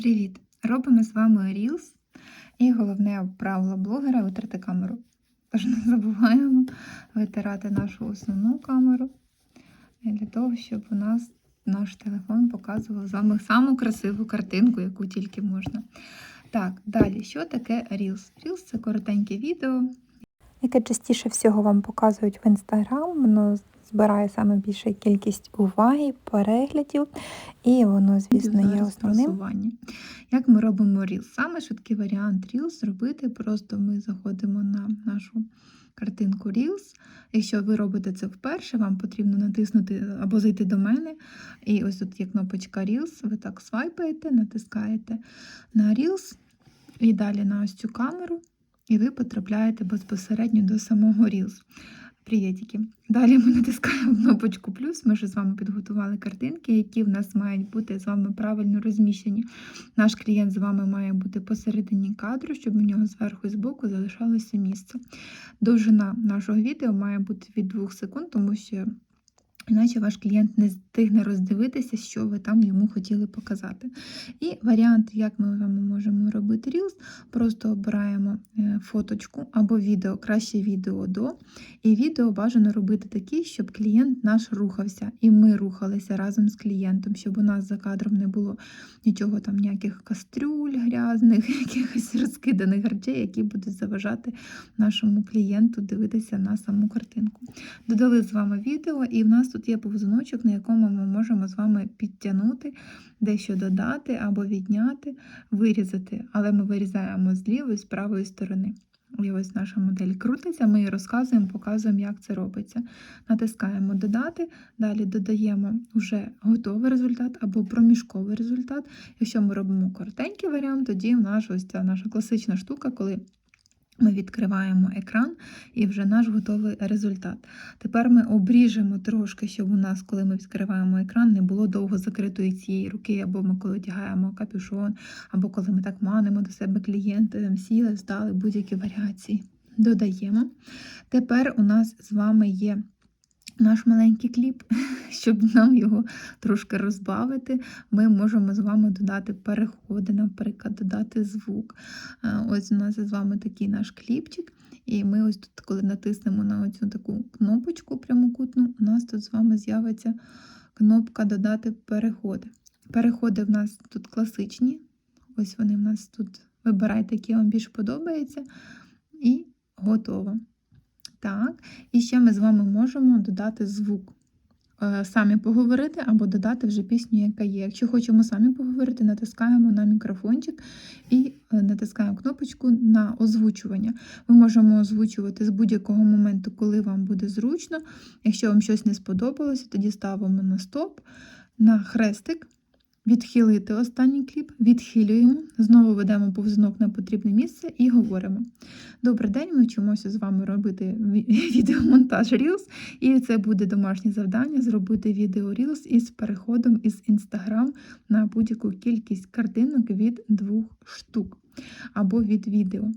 Привіт! Робимо з вами Reels. І головне правило блогера витрати камеру. Тож не забуваємо витирати нашу основну камеру для того, щоб у нас наш телефон показував з вами саму красиву картинку, яку тільки можна. Так, далі, що таке Reels? Reels це коротеньке відео, яке частіше всього вам показують в інстаграм. Воно збирає саме більшу кількість уваги, переглядів, і воно, звісно, є основним. Як ми робимо Reels? Саме швидкий варіант Reels зробити. Просто ми заходимо на нашу картинку Reels. Якщо ви робите це вперше, вам потрібно натиснути або зайти до мене. І ось тут є кнопочка Reels, ви так свайпаєте, натискаєте на Reels і далі на ось цю камеру, і ви потрапляєте безпосередньо до самого Reels. Привітики. Далі ми натискаємо кнопочку плюс. Ми вже з вами підготували картинки, які в нас мають бути з вами правильно розміщені. Наш клієнт з вами має бути посередині кадру, щоб у нього зверху і збоку залишалося місце. Довжина нашого відео має бути від 2 секунд, тому що іначе ваш клієнт не встигне роздивитися, що ви там йому хотіли показати. І варіант, як ми вами можемо робити Reels, просто обираємо е, фоточку або відео, краще відео до. І відео бажано робити такі, щоб клієнт наш рухався, і ми рухалися разом з клієнтом, щоб у нас за кадром не було нічого там, ніяких кастрюль грязних, якихось розкиданих речей, які будуть заважати нашому клієнту дивитися на саму картинку. Додали з вами відео, і в нас тут є повзуночок, на якому ми можемо з вами підтягнути, дещо додати або відняти, вирізати, але ми вирізаємо з лівої, з правої сторони. І ось наша модель крутиться, ми її розказуємо, показуємо, як це робиться. Натискаємо Додати, далі додаємо вже готовий результат або проміжковий результат. Якщо ми робимо коротенький варіант, тоді в нас ось ця наша класична штука, коли ми відкриваємо екран і вже наш готовий результат. Тепер ми обріжемо трошки, щоб у нас, коли ми відкриваємо екран, не було довго закритої цієї руки, або ми коли одягаємо капюшон, або коли ми так манимо до себе клієнти, там сіли, здали будь-які варіації. Додаємо. Тепер у нас з вами є наш маленький кліп, щоб нам його трошки розбавити, ми можемо з вами додати переходи, наприклад, додати звук. Е, Ось у нас з вами такий наш кліпчик. І ми ось тут, коли натиснемо на оцю таку кнопочку прямокутну, у нас тут з вами з'явиться кнопка Додати переходи. Переходи в нас тут класичні. Ось вони в нас тут. Вибирайте, які вам більше подобається. І готово. Так, і ще ми з вами можемо додати звук. Е, Самі поговорити або додати вже пісню, яка є. Якщо хочемо самі поговорити, натискаємо на мікрофончик і е, натискаємо кнопочку на озвучування. Ми можемо озвучувати з будь-якого моменту, коли вам буде зручно. Якщо вам щось не сподобалося, тоді ставимо на стоп, на хрестик. Відхилити останній кліп, відхилюємо, знову ведемо повзунок на потрібне місце і говоримо. Добрий день, ми вчимося з вами робити відеомонтаж Reels, і це буде домашнє завдання зробити відео Reels із переходом із Instagram на будь-яку кількість картинок від двох штук або від відео.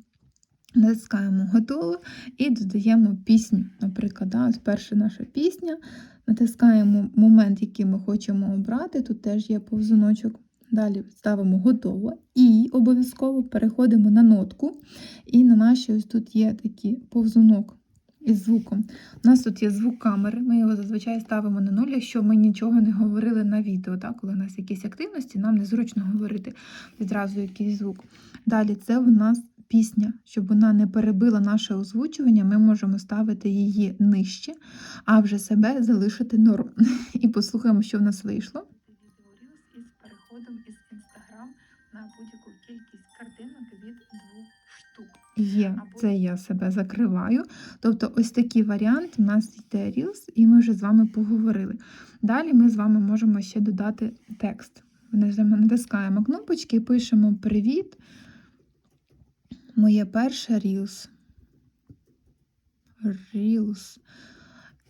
Натискаємо готово і додаємо пісню. Наприклад, да, перша наша пісня. Натискаємо момент, який ми хочемо обрати. Тут теж є повзуночок. Далі ставимо готово і обов'язково переходимо на нотку. І на нашій ось тут є такий повзунок із звуком. У нас тут є звук камери, ми його зазвичай ставимо на нуль, якщо ми нічого не говорили на відео. Так? Коли у нас якісь активності, нам незручно говорити відразу якийсь звук. Далі це в нас пісня, щоб вона не перебила наше озвучування, ми можемо ставити її нижче, а вже себе залишити норм. І послухаємо, що в нас вийшло. із переходом із Instagram на будь-яку кількість картинок від двох штук. Є, це я себе закриваю. Тобто, ось такий варіант у нас йде Reels, і ми вже з вами поговорили. Далі ми з вами можемо ще додати текст. Натискаємо кнопочки і пишемо Привіт. Моє перше Reels. Reels.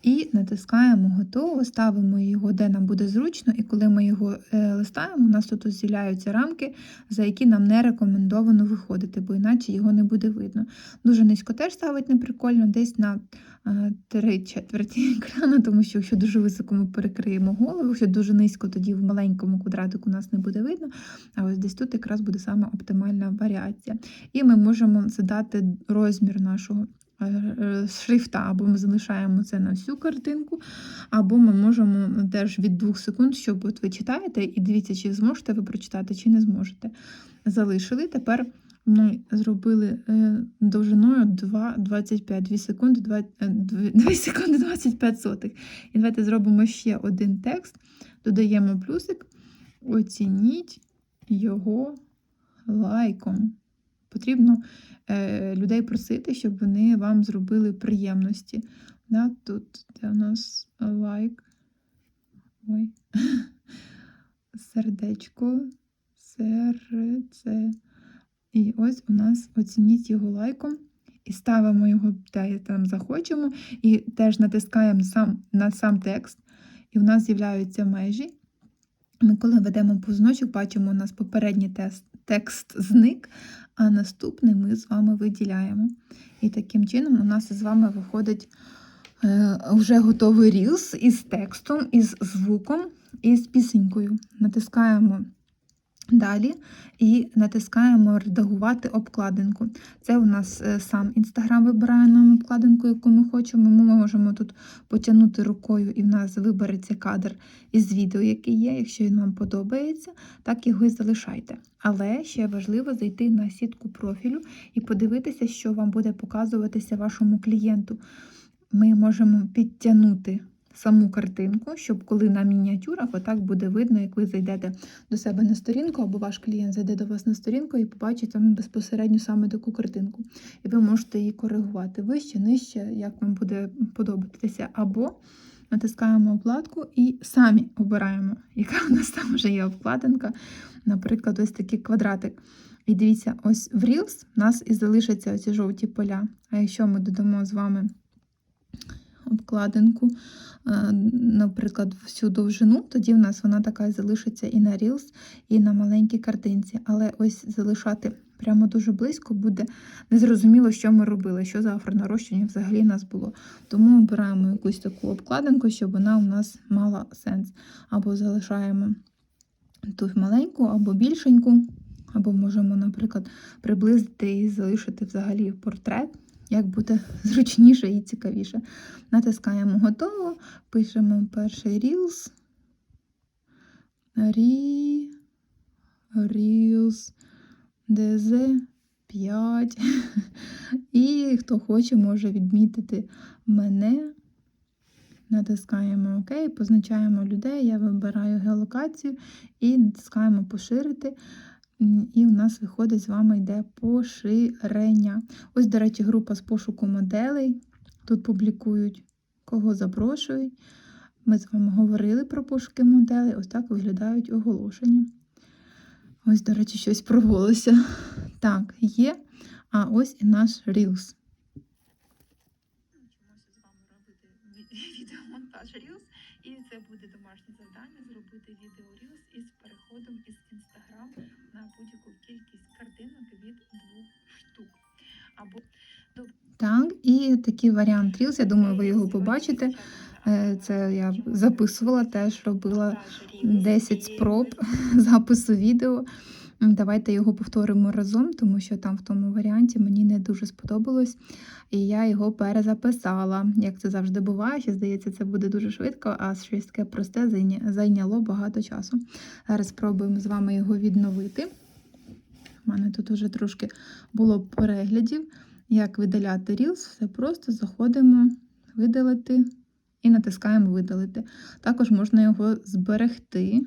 І натискаємо готово, ставимо його, де нам буде зручно, і коли ми його е, листаємо, у нас тут ось з'являються рамки, за які нам не рекомендовано виходити, бо іначе його не буде видно. Дуже низько теж ставить не прикольно, десь на е, три четверті екрану, тому що якщо дуже високо ми перекриємо голову, якщо дуже низько, тоді в маленькому квадратику нас не буде видно. А ось десь тут якраз буде саме оптимальна варіація. І ми можемо задати розмір нашого шрифта, або ми залишаємо це на всю картинку, або ми можемо теж від 2 секунд, щоб от ви читаєте, і дивіться, чи зможете ви прочитати, чи не зможете. Залишили. Тепер ми зробили е, довжиною 2, 25, 2 секунди, 2, 2 секунди 25 сотих. І давайте зробимо ще один текст, додаємо плюсик, оцініть його лайком. Потрібно е, людей просити, щоб вони вам зробили приємності. Да, тут де у нас лайк. Ой. Сердечко. Серце. І ось у нас оцініть його лайком. І ставимо його де там захочемо, і теж натискаємо сам, на сам текст, і в нас з'являються межі. Ми, коли ведемо повзночок, бачимо, у нас попередній текст зник, а наступний ми з вами виділяємо. І таким чином у нас з вами виходить е, вже готовий рілс із текстом, із звуком і з пісенькою. Натискаємо далі і натискаємо редагувати обкладинку. Це у нас е, сам інстаграм вибирає нам обкладинку, яку ми хочемо. Ми можемо тут потягнути рукою, і в нас вибереться кадр із відео, який є. Якщо він вам подобається, так його і залишайте. Але ще важливо зайти на сітку профілю і подивитися, що вам буде показуватися вашому клієнту. Ми можемо підтягнути саму картинку, щоб коли на мініатюрах, отак буде видно, як ви зайдете до себе на сторінку, або ваш клієнт зайде до вас на сторінку і побачить там безпосередньо саме таку картинку. І ви можете її коригувати вище, нижче, як вам буде подобатися. Або натискаємо обкладку і самі обираємо, яка у нас там вже є обкладинка. Наприклад, ось такий квадратик. І дивіться, ось в Reels у нас і залишаться оці жовті поля. А якщо ми додамо з вами обкладинку, е, наприклад, всю довжину, тоді в нас вона така залишиться і на Reels, і на маленькій картинці. Але ось залишати прямо дуже близько буде незрозуміло, що ми робили, що за афронарощення взагалі нас було. Тому обираємо якусь таку обкладинку, щоб вона у нас мала сенс. Або залишаємо тут маленьку, або більшеньку. Або можемо, наприклад, приблизити і залишити взагалі портрет, як буде зручніше і цікавіше. Натискаємо готово, пишемо перший Reels. Рі... Reels DZ 5. І хто хоче, може відмітити мене. Натискаємо ОК, позначаємо людей, я вибираю геолокацію і натискаємо поширити. І у нас виходить з вами йде поширення. Ось, до речі, група з пошуку моделей. Тут публікують, кого запрошують. Ми з вами говорили про пошуки моделей. Ось так виглядають оголошення. Ось, до речі, щось проволося. Так, є. А ось і наш Reels. Вчимося з вами робити відеомонтаж Reels. І це буде домашнє завдання зробити відео Reels із переходом із Інстаграм на будь-яку кількість картинок від двох штук. Або так, і такий варіант Reels, я думаю, ви його побачите. Е, Це я записувала, теж робила 10 спроб запису відео. Давайте його повторимо разом, тому що там в тому варіанті мені не дуже сподобалось. І я його перезаписала. Як це завжди буває, що здається, це буде дуже швидко, а щось таке просте зайняло багато часу. Зараз спробуємо з вами його відновити. У мене тут вже трошки було переглядів, як видаляти Reels. Все просто заходимо, видалити і натискаємо видалити. Також можна його зберегти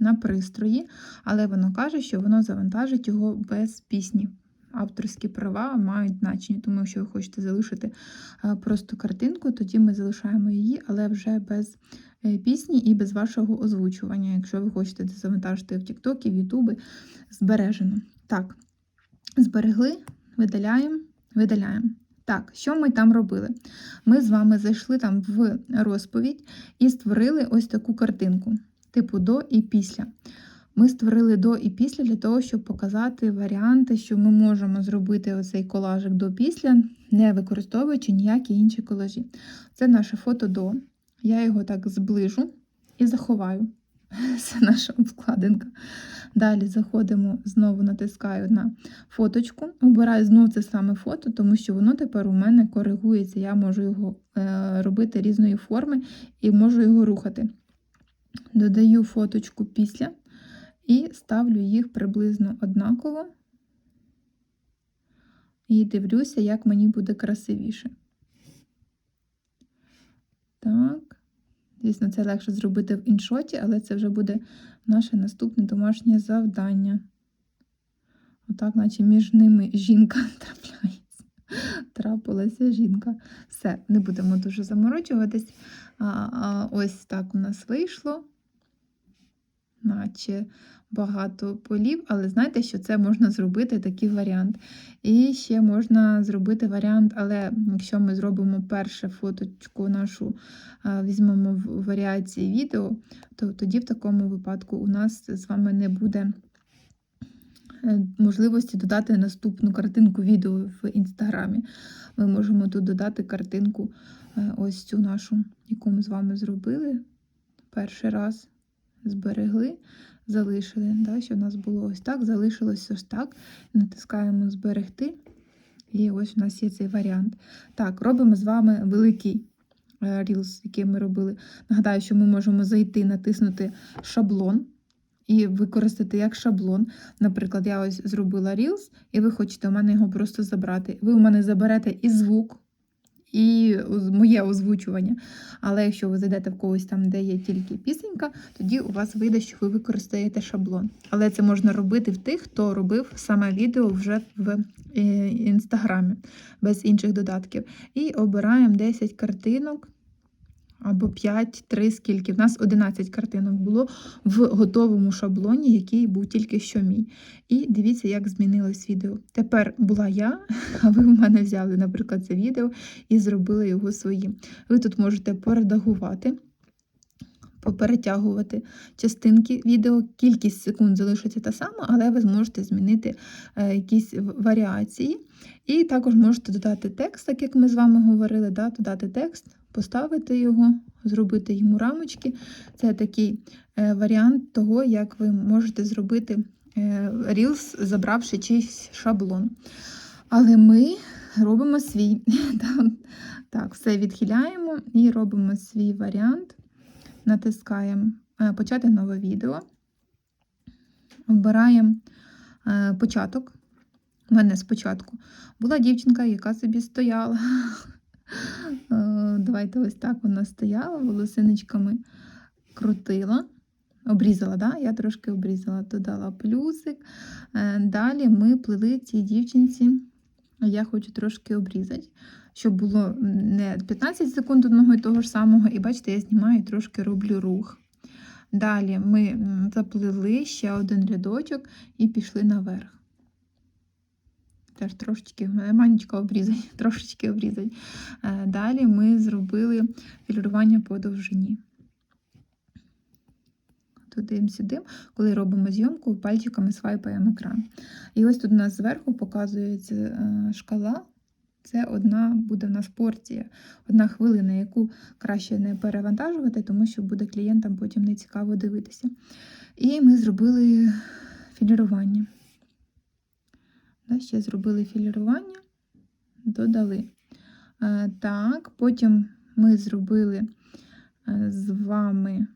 на пристрої, але воно каже, що воно завантажить його без пісні. Авторські права мають значення, тому якщо ви хочете залишити е, просто картинку, тоді ми залишаємо її, але вже без е, пісні і без вашого озвучування. Якщо ви хочете завантажити в TikTok, в YouTube, збережено. Так, зберегли, видаляємо, видаляємо. Так, що ми там робили? Ми з вами зайшли там в розповідь і створили ось таку картинку, типу до і після. Ми створили до і після для того, щоб показати варіанти, що ми можемо зробити оцей колажик до-після, не використовуючи ніякі інші колажі. Це наше фото до. Я його так зближу і заховаю. Це наша обкладинка. Далі заходимо, знову натискаю на фоточку. Обираю знову це саме фото, тому що воно тепер у мене коригується. Я можу його е, робити різної форми і можу його рухати. Додаю фоточку після і ставлю їх приблизно однаково. І дивлюся, як мені буде красивіше. Так. Звісно, це легше зробити в іншоті, але це вже буде наше наступне домашнє завдання. Отак, наче між ними жінка трапляється. Трапилася жінка. Все, не будемо дуже заморочуватись. А, а, ось так у нас вийшло. Наче багато полів, але знаєте, що це можна зробити такий варіант. І ще можна зробити варіант, але якщо ми зробимо перше фоточку нашу, візьмемо в варіації відео, то тоді в такому випадку у нас з вами не буде е, можливості додати наступну картинку відео в інстаграмі. Ми можемо тут додати картинку, е, ось цю нашу, яку ми з вами зробили перший раз, зберегли, залишили. Да, що в нас було ось так, залишилось ось так. Натискаємо зберегти. І ось у нас є цей варіант. Так, робимо з вами великий е, який ми робили. Нагадаю, що ми можемо зайти, натиснути шаблон і використати як шаблон. Наприклад, я ось зробила Reels, і ви хочете у мене його просто забрати. Ви у мене заберете і звук, і моє озвучування. Але якщо ви зайдете в когось там, де є тільки пісенька, тоді у вас вийде, що ви використаєте шаблон. Але це можна робити в тих, хто робив саме відео вже в е, інстаграмі, без інших додатків. І обираємо 10 картинок. Або 5, 3, скільки. В нас 11 картинок було в готовому шаблоні, який був тільки що мій. І дивіться, як змінилось відео. Тепер була я, а ви в мене взяли, наприклад, це відео і зробили його своїм. Ви тут можете поредагувати, поперетягувати частинки відео, кількість секунд залишиться та сама, але ви зможете змінити е, якісь варіації. І також можете додати текст, так як ми з вами говорили, да, додати текст, поставити його, зробити йому рамочки. Це такий е, варіант того, як ви можете зробити е, Reels, забравши чийсь шаблон. Але ми робимо свій. Так, все відхиляємо і робимо свій варіант. Натискаємо е, почати нове відео. Обираємо початок. У мене спочатку була дівчинка, яка собі стояла. Е, Давайте ось так вона стояла, волосиночками крутила. Обрізала, да? я трошки обрізала, додала плюсик. Е, Далі ми плели цій дівчинці. Я хочу трошки обрізати, щоб було не 15 секунд одного і того ж самого. І бачите, я знімаю і трошки роблю рух. Далі ми заплели ще один рядочок і пішли наверх. Теж трошечки, манечка обрізать, трошечки обрізать. Е, Далі ми зробили філірування по довжині. Туди-сюди, коли робимо зйомку, пальчиками свайпаємо екран. І ось тут у нас зверху показується е, шкала. Це одна буде в нас порція, одна хвилина, яку краще не перевантажувати, тому що буде клієнтам потім не цікаво дивитися. І ми зробили філірування. Да, ще зробили філірування, додали. Е, Так, потім ми зробили е, з вами,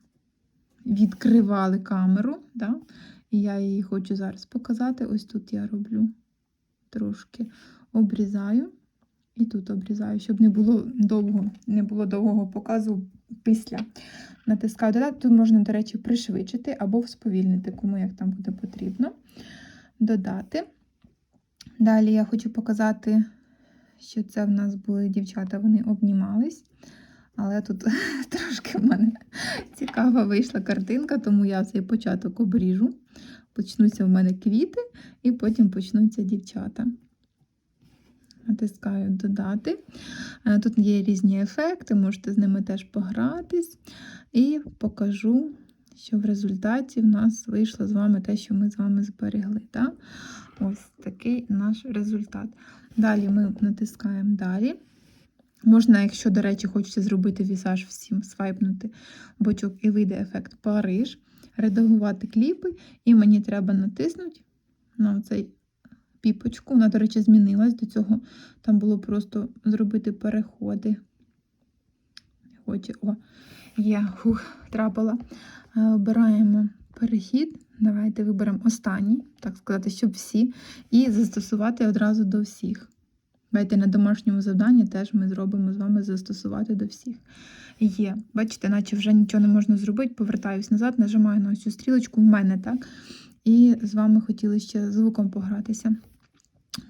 відкривали камеру, да? і я її хочу зараз показати. Ось тут я роблю трошки обрізаю. І тут обрізаю, щоб не було довго, не було довгого показу після. Натискаю додати. Тут можна, до речі, пришвидшити або сповільнити, кому як там буде потрібно. Додати. Далі я хочу показати, що це в нас були дівчата, вони обнімались. Але тут трошки в мене цікава вийшла картинка, тому я цей початок обріжу. Почнуться в мене квіти, і потім почнуться дівчата. натискаю додати. Е, Тут є різні ефекти, можете з ними теж погратись. І покажу, що в результаті в нас вийшло з вами те, що ми з вами зберегли. Так? Ось такий наш результат. Далі ми натискаємо далі. Можна, якщо, до речі, хочете зробити візаж всім, свайпнути бочок і вийде ефект Париж, редагувати кліпи, і мені треба натиснути на цей піпочку. Вона, до речі, змінилась до цього. Там було просто зробити переходи. Хоче, о, є, фух, трапила. Е, Обираємо перехід. Давайте виберемо останній, так сказати, щоб всі, і застосувати одразу до всіх. Давайте на домашньому завданні теж ми зробимо з вами застосувати до всіх. Є. Бачите, наче вже нічого не можна зробити. Повертаюсь назад, нажимаю на ось цю стрілочку в мене, так? І з вами хотіли ще звуком погратися.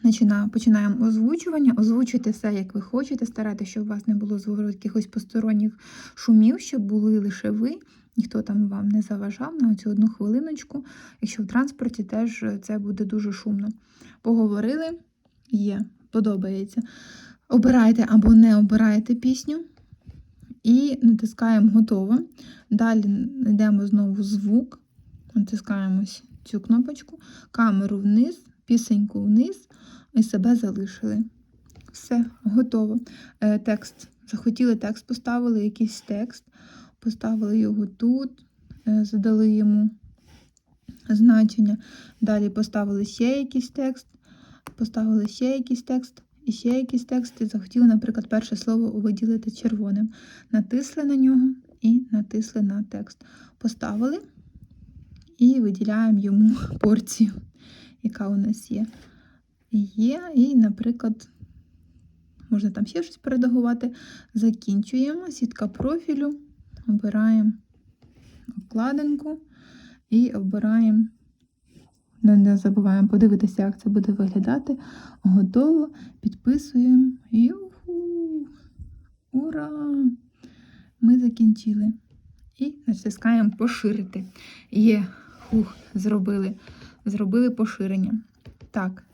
Починаємо, починаємо озвучування. Озвучуйте все, як ви хочете. Старайтеся, щоб у вас не було зворот якихось посторонніх шумів, щоб були лише ви. Ніхто там вам не заважав на цю одну хвилиночку. Якщо в транспорті теж це буде дуже шумно. Поговорили, є, подобається. Обирайте або не обираєте пісню. І натискаємо готово. Далі йдемо знову звук. Натискаємо цю кнопочку, камеру вниз, пісеньку вниз і себе залишили. Все, готово. Е, Текст. Захотіли текст, поставили якийсь текст, поставили його тут, е, задали йому значення. Далі поставили ще якийсь текст, поставили ще якийсь текст. І ще якийсь текст, і захотіли, наприклад, перше слово виділити червоним. Натисли на нього і натисли на текст. Поставили і виділяємо йому порцію, яка у нас є. Є, і, наприклад, можна там ще щось передагувати. Закінчуємо. Сітка профілю, обираємо обкладинку і обираємо. Не, забуваємо подивитися, як це буде виглядати. Готово. Підписуємо. Юху! Ура! Ми закінчили. І натискаємо поширити. Є, хух, зробили. Зробили поширення. Так.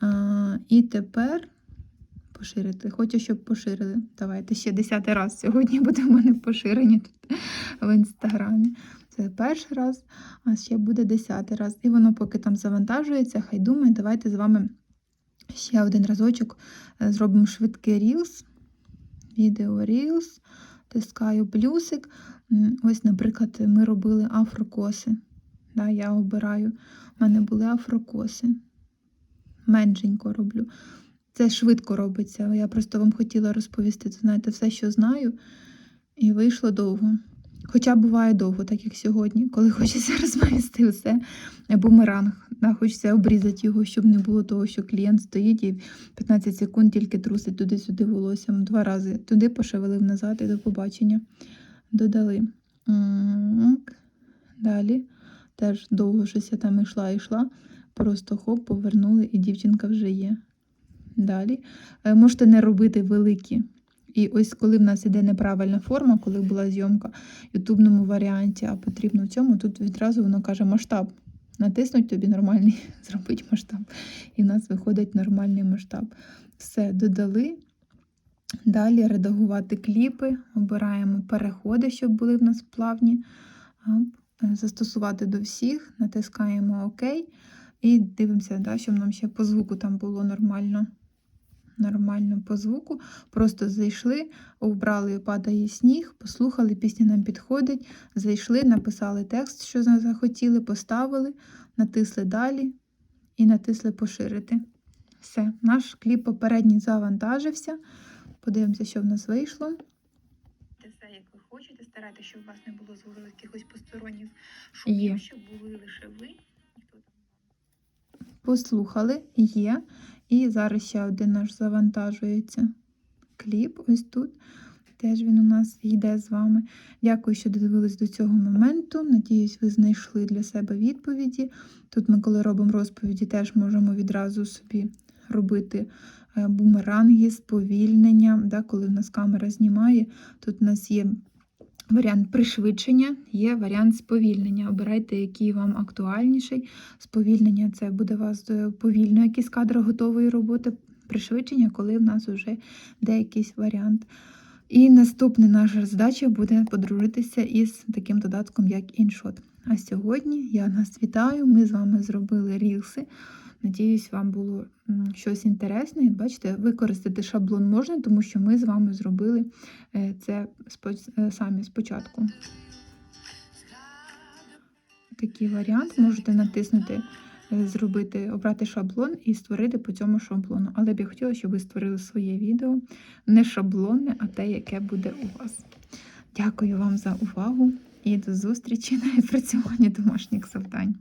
А, і тепер поширити. Хочу, щоб поширили. Давайте ще десятий раз. Сьогодні буде в мене поширення тут в інстаграмі. Це перший раз, а ще буде десятий раз. І воно поки там завантажується, хай думає, давайте з вами ще один разочок е, зробимо швидкий рілс. Відео рілс. Тискаю плюсик. Ось, наприклад, ми робили афрокоси. Да, я обираю. У мене були афрокоси. Меншенько роблю. Це швидко робиться. Я просто вам хотіла розповісти, знаєте, все, що знаю, і вийшло довго. Хоча буває довго, так як сьогодні, коли хочеться розповісти все. Бумеранг. Да, хочеться обрізати його, щоб не було того, що клієнт стоїть і 15 секунд тільки трусить туди-сюди волоссям. Два рази туди пошевелив назад і до побачення. Додали. Далі. Теж довго щось я там йшла, йшла. Просто хоп, повернули, і дівчинка вже є. Далі. Е, Можете не робити великі. І ось коли в нас іде неправильна форма, коли була зйомка в ютубному варіанті, а потрібно в цьому, тут відразу воно каже масштаб. Натиснуть тобі нормальний, зробить масштаб. І в нас виходить нормальний масштаб. Все, додали. Далі редагувати кліпи, обираємо переходи, щоб були в нас плавні. Е, Застосувати до всіх, натискаємо ОК і дивимося, да, щоб нам ще по звуку там було нормально. Нормально по звуку. Просто зайшли, обрали падає сніг, послухали, пісня нам підходить. Зайшли, написали текст, що захотіли, поставили, натисли далі і натисли поширити. Все, наш кліп попередній завантажився. Подивимося, що в нас вийшло. Все, як ви хочете, старайтеся, щоб у вас не було звуку якихось посторонніх шумів, щоб були лише ви. Послухали, є. І зараз ще один наш завантажується кліп. Ось тут. Теж він у нас йде з вами. Дякую, що додивились до цього моменту. Надіюсь, ви знайшли для себе відповіді. Тут ми, коли робимо розповіді, теж можемо відразу собі робити е, бумеранги, сповільнення. Да, коли в нас камера знімає, тут у нас є варіант пришвидшення, є варіант сповільнення. Обирайте, який вам актуальніший. Сповільнення це буде вас е, повільно якісь кадри готової роботи пришвидшення, коли в нас вже де якийсь варіант. І наступна наша задача буде подружитися із таким додатком, як InShot. А сьогодні я нас вітаю. Ми з вами зробили рілси. Надіюсь, вам було щось інтересне. І бачите, використати шаблон можна, тому що ми з вами зробили е, це е, самі спочатку. Такий варіант можете натиснути, е, зробити, обрати шаблон і створити по цьому шаблону. Але б я хотіла, щоб ви створили своє відео не шаблонне, а те, яке буде у вас. Дякую вам за увагу і до зустрічі на відпрацюванні домашніх завдань.